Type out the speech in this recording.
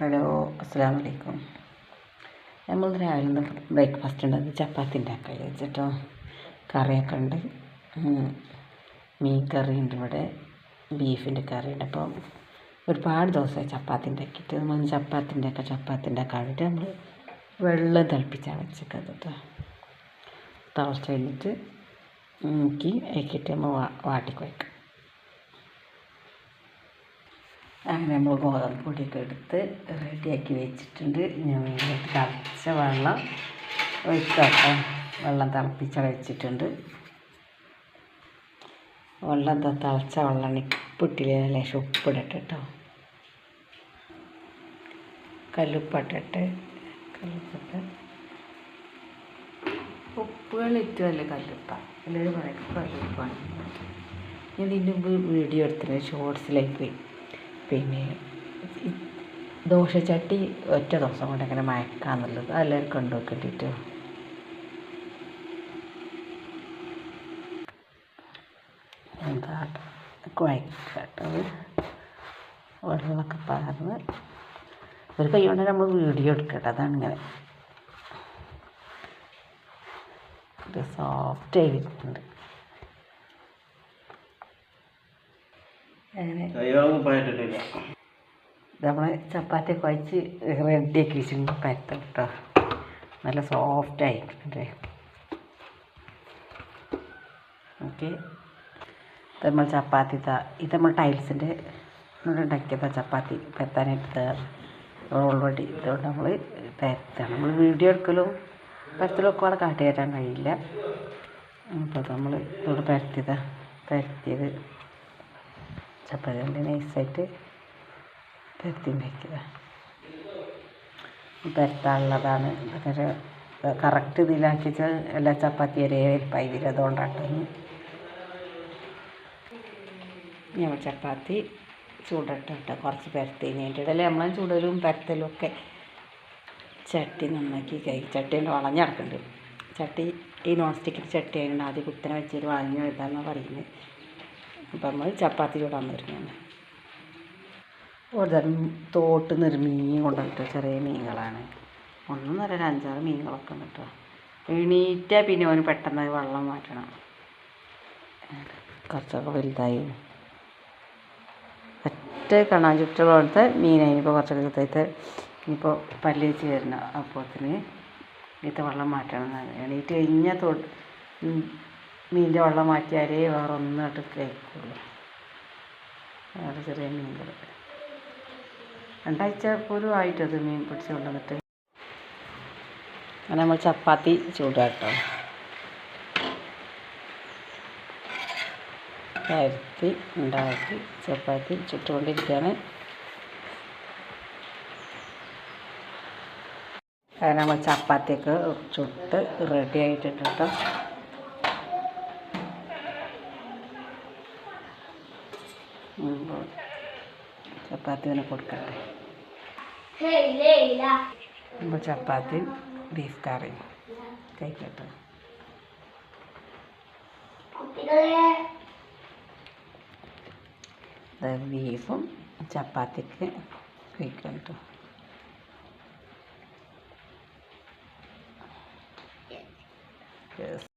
Hello അസ്സാം വലൈക്കും നമ്മൾ രാവിലെ ബ്രേക്ക്ഫാസ്റ്റ് ഉണ്ടാക്കി ചപ്പാത്തി ഉണ്ടാക്കാൻ വെച്ചിട്ടോ കറിയൊക്കെ ഉണ്ട്. മീൻ കറി ഉണ്ട് ഇവിടെ ബീഫിന്റെ കറി ഉണ്ട്. അപ്പം ഒരുപാട് ദിവസമായി ചപ്പാത്തി ഉണ്ടാക്കിയിട്ട് നമ്മൾ ചപ്പാത്തി ഉണ്ടാക്കുക ചപ്പാത്തി ഉണ്ടാക്കാൻ വേണ്ടിയിട്ട് നമ്മൾ വെള്ളം തിളപ്പിച്ചാണ് വെച്ചേക്കുന്നത് കേട്ടോ. തിളച്ച് കഴിഞ്ഞിട്ട് മുക്കി ആക്കിയിട്ട് നമ്മൾ വാ അങ്ങനെ നമ്മൾ ഗോതമ്പ് പൊടിയൊക്കെ എടുത്ത് റെഡിയാക്കി വെച്ചിട്ടുണ്ട്. ഞാൻ വേണ്ടിയിട്ട് തിളച്ച വെള്ളം ഒഴിക്കാട്ടോ. വെള്ളം തിളപ്പിച്ച വെച്ചിട്ടുണ്ട്. വെള്ളം എന്താ തിളച്ച വെള്ളം ഉപ്പിട്ടില്ല? ലേശം ഉപ്പിടട്ടെ കേട്ടോ കല്ലുപ്പിട്ടിട്ട് കല്ലുപ്പിട്ട്. ഉപ്പുകൾ ഇട്ടുമല്ലേ കല്ലുപ്പ. എല്ലാവരും പറയും കല്ലുപ്പാണ്. ഞാൻ ഇതിന്റെ മുമ്പ് വീഡിയോ എടുത്തിട്ടുണ്ട് ഷോർട്സിലേക്ക് പിന്നെ ദോശച്ചട്ടി ഒറ്റ ദിവസം കൊണ്ട് എങ്ങനെ മയക്കാന്നുള്ളത് അതെല്ലാവരും കണ്ടു നോക്കേണ്ടിട്ടോ. എന്താ കുഴക്കട്ടത് വെള്ളമൊക്കെ പകർന്ന് ഒരു കൈ കൊണ്ട് നമ്മൾ വീഡിയോ എടുക്കട്ടെ അതാണ് ഇങ്ങനെ സോഫ്റ്റ് ആയിരിക്കുന്നുണ്ട് അങ്ങനെ. നമ്മൾ ചപ്പാത്തി കുഴച്ച് റെഡിയാക്കി വെച്ചു പരത്തും കേട്ടോ. നല്ല സോഫ്റ്റ് ആയിട്ടുണ്ട് ഓക്കെ. ഇത് നമ്മൾ ചപ്പാത്തി താ ഇത് നമ്മൾ ടൈൽസിന്റെ ഉണ്ടാക്കിയതാ ചപ്പാത്തി. പരത്താനായിട്ട് ഓൾറെഡി ഇതുകൊണ്ട് നമ്മൾ പരത്താണ്. നമ്മൾ വീഡിയോ എടുക്കലും പരത്തലും ഒക്കെ അവിടെ കാട്ടി തരാൻ കഴിയില്ല. അപ്പോൾ നമ്മൾ ഇതോട് പരത്തിയതാണ് പരത്തിയത്. ചപ്പാത്തി നൈസായിട്ട് പരത്തി വയ്ക്കുക പരത്താനുള്ളതാണ്. അതൊരു കറക്റ്റ് ഇതിലാക്കി എല്ലാ ചപ്പാത്തി ഒരേ വലിപ്പായി വരും ഞാൻ ചപ്പാത്തി ചൂടിട്ടിട്ട് കുറച്ച് പരത്തി അതിന്റെ നമ്മളെ ചൂടലും പരത്തലും ഒക്കെ ചട്ടി നന്നാക്കി കൈ ചട്ടീന്റെ വളഞ്ഞ് കിടക്കുന്നുണ്ട് ചട്ടി ഈ നോൺ സ്റ്റിക്കിന്റെ ചട്ടി ആയതുകൊണ്ട് ആദ്യം കുത്തനെ വെച്ചിട്ട് വളഞ്ഞു എഴുതാമെന്നാണ് പറയുന്നത്. അപ്പം നമ്മൾ ചപ്പാത്തി വരുന്നതാണ് ഒരു തരം തോട്ട് നിന്നൊരു മീൻ കൊണ്ടുവന്നിട്ട് ചെറിയ മീനുകളാണ്. ഒന്നും ഒരു അഞ്ചാറ് മീനുകളൊക്കെ ഉണ്ട് എണീറ്റാൽ പിന്നെ അവന് പെട്ടെന്ന് വെള്ളം മാറ്റണം. കുറച്ചൊക്കെ വലുതായി. ഒറ്റ കണാൻ ചുറ്റുള്ളത്തെ മീനായിപ്പോൾ കുറച്ചൊക്കെ വലുതായിട്ട് ഇനിയിപ്പോൾ പല്ല് വെച്ച് വരണം അപ്പോത്തിന് ഇത്തെ വെള്ളം മാറ്റണം എന്നാണ്. എണീറ്റ് കഴിഞ്ഞാൽ തൊട്ട് മീനിന്റെ വെള്ളം മാറ്റിയാലേ വേറെ ഒന്നായിട്ട് കഴിക്കുള്ളൂ വേറെ ചെറിയ മീനുകൾ രണ്ടാഴ്ച പോലും ആയിട്ടത് മീൻ പിടിച്ച് കൊണ്ടുവന്നിട്ട്? അങ്ങനെ നമ്മൾ ചപ്പാത്തി ചൂടാട്ടോ. പരത്തി ഉണ്ടാക്കി ചപ്പാത്തി ചുട്ടുകൊണ്ടിരിക്കുകയാണ്. അങ്ങനെ നമ്മൾ ചപ്പാത്തിയൊക്കെ ചുട്ട് റെഡി ആയിട്ടുണ്ട് ചപ്പാത്തി ചപ്പാത്തിന് കൊടുക്കട്ടെ അപ്പോൾ ചപ്പാത്തി ബീഫ് കറി. കഴിക്കട്ടെ. ബീഫും ചപ്പാത്തിക്ക് കഴിക്കാം കേട്ടോ Yes.